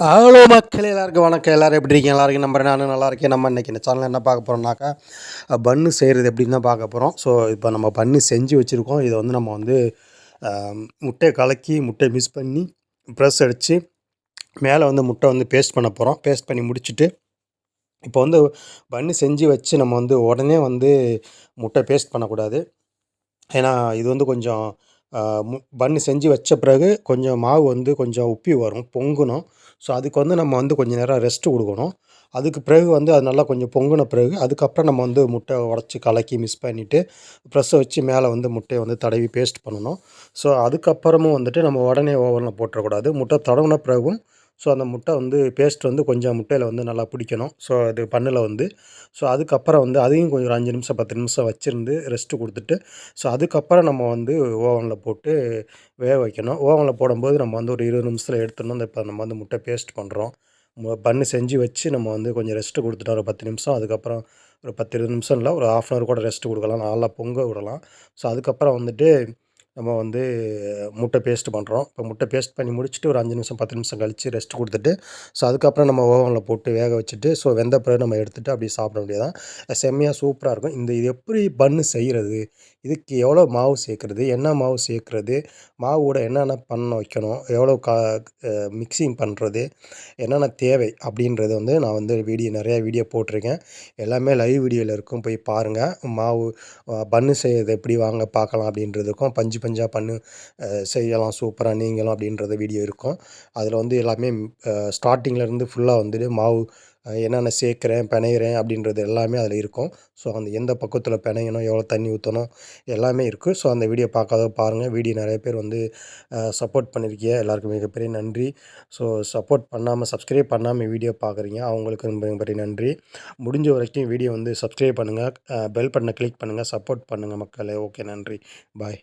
Hello மக்கள் எல்லாருக்கும் வணக்கம். எல்லோரும் எப்படி இருக்கீங்க? எல்லாருக்கும் நம்புறேன் நானும் நல்லா இருக்கேன் நம்ம இன்றைக்கி இந்த சேனலில் என்ன பார்க்க போகிறோம்னாக்கா பன்னு செய்கிறது எப்படின்னு தான் பார்க்க போகிறோம் ஸோ இப்போ நம்ம பன்னு செஞ்சு வச்சுருக்கோம். இதை வந்து நம்ம வந்து முட்டையை கலக்கி முட்டையை மிக்ஸ் பண்ணி ப்ரெஸ் அடித்து மேலே வந்து முட்டை வந்து பேஸ்ட் பண்ண போகிறோம் பேஸ்ட் பண்ணி முடிச்சுட்டு இப்போ வந்து பன்னு செஞ்சு வச்சு நம்ம வந்து உடனே வந்து முட்டை பேஸ்ட் பண்ணக்கூடாது. ஏன்னா இது வந்து கொஞ்சம் பன்னு செஞ்சு வச்ச பிறகு கொஞ்சம் மாவு வந்து கொஞ்சம் உப்பி வரும் பொங்கணும். ஸோ அதுக்கு வந்து நம்ம வந்து கொஞ்சம் நேரம் ரெஸ்ட்டு கொடுக்கணும். அதுக்கு பிறகு வந்து அது நல்லா கொஞ்சம் பொங்கின பிறகு அதுக்கப்புறம் நம்ம வந்து முட்டை உடச்சி கலக்கி மிக்ஸ் பண்ணிவிட்டு ப்ரெஸ்ஸை வச்சு மேலே வந்து முட்டையை வந்து தடவி பேஸ்ட் பண்ணணும். ஸோ அதுக்கப்புறமும் வந்துட்டு நம்ம உடனே ஓவனில் போட்டுறக்கூடாது. முட்டை தடவின பிறகும் ஸோ அந்த முட்டை வந்து பேஸ்ட் வந்து கொஞ்சம் முட்டையில் வந்து நல்லா பிடிக்கணும். ஸோ அது பண்ணில் வந்து. ஸோ அதுக்கப்புறம் வந்து அதையும் கொஞ்சம் ஒரு அஞ்சு நிமிஷம் பத்து நிமிஷம் வச்சுருந்து ரெஸ்ட்டு கொடுத்துட்டு ஸோ அதுக்கப்புறம் நம்ம வந்து ஓவனில் போட்டு வேக வைக்கணும். ஓவனில் போடும்போது நம்ம வந்து ஒரு இருபது நிமிஷத்தில் எடுத்துடணும். அந்த இப்போ நம்ம வந்து முட்டை பேஸ்ட் பண்ணுறோம் பன்னு செஞ்சு வச்சு நம்ம வந்து கொஞ்சம் ரெஸ்ட்டு கொடுத்துட்டோம் ஒரு பத்து நிமிஷம் அதுக்கப்புறம் ஒரு பத்து இருபது நிமிஷம் இல்லை ஒரு ஆஃப் அன் ஹவர் கூட ரெஸ்ட்டு கொடுக்கலாம். நல்லா பொங்க விடலாம். ஸோ அதுக்கப்புறம் வந்துட்டு நம்ம வந்து முட்டை பேஸ்ட் பண்ணுறோம் இப்போ முட்டை பேஸ்ட் பண்ணி முடிச்சுட்டு ஒரு அஞ்சு நிமிஷம் பத்து நிமிஷம் கழித்து ரெஸ்ட் கொடுத்துட்டு ஸோ அதுக்கப்புறம் நம்ம ஓவனில் போட்டு வேக வச்சுட்டு ஸோ வெந்த பிறகு நம்ம எடுத்துகிட்டு அப்படி சாப்பிட வேண்டியதான் செம்மையாக சூப்பராக இருக்கும். இந்த இது எப்படி பன்னு செய்கிறது இதுக்கு எவ்வளோ மாவு சேர்க்குறது? என்ன மாவு சேர்க்குறது? மாவோட என்னென்ன பண்ண வைக்கணும்? எவ்வளோ கா மிக்சிங் பண்ணுறது என்னென்ன தேவை? அப்படின்றது வந்து நான் வந்து வீடியோ நிறையா வீடியோ போட்டிருக்கேன். எல்லாமே லைவ் வீடியோவில் இருக்கும். போய் பாருங்கள் மாவு பன்னு செய்கிறது எப்படி? வாங்க பார்க்கலாம் அப்படின்றதுக்கும் பஞ்சு பஞ்சாக பண்ணு செய்யலாம் சூப்பராக நீங்களும் அப்படின்றது வீடியோ இருக்கும். அதில் வந்து எல்லாமே ஸ்டார்டிங்லேருந்து ஃபுல்லாக வந்துட்டு மாவு என்னென்ன சேர்க்குறேன் பிணையிறேன் அப்படின்றது எல்லாமே அதில் இருக்கும். ஸோ அந்த எந்த பக்கத்தில் பிணையணும் எவ்வளோ தண்ணி ஊற்றணும் எல்லாமே இருக்குது ஸோ அந்த வீடியோ பார்க்காத பாருங்கள் வீடியோ நிறைய பேர் வந்து சப்போர்ட் பண்ணியிருக்கீங்க எல்லாருக்கும் மிகப்பெரிய நன்றி. ஸோ சப்போர்ட் பண்ணாமல் சப்ஸ்கிரைப் பண்ணாமல் வீடியோ பார்க்குறீங்க. அவங்களுக்கு மிகப்பெரிய நன்றி. முடிஞ்ச வரைக்கும் வீடியோ வந்து சப்ஸ்கிரைப் பண்ணுங்கள் பெல் பட்டனை கிளிக் பண்ணுங்கள் சப்போர்ட் பண்ணுங்கள் மக்களே. ஓகே நன்றி. பாய்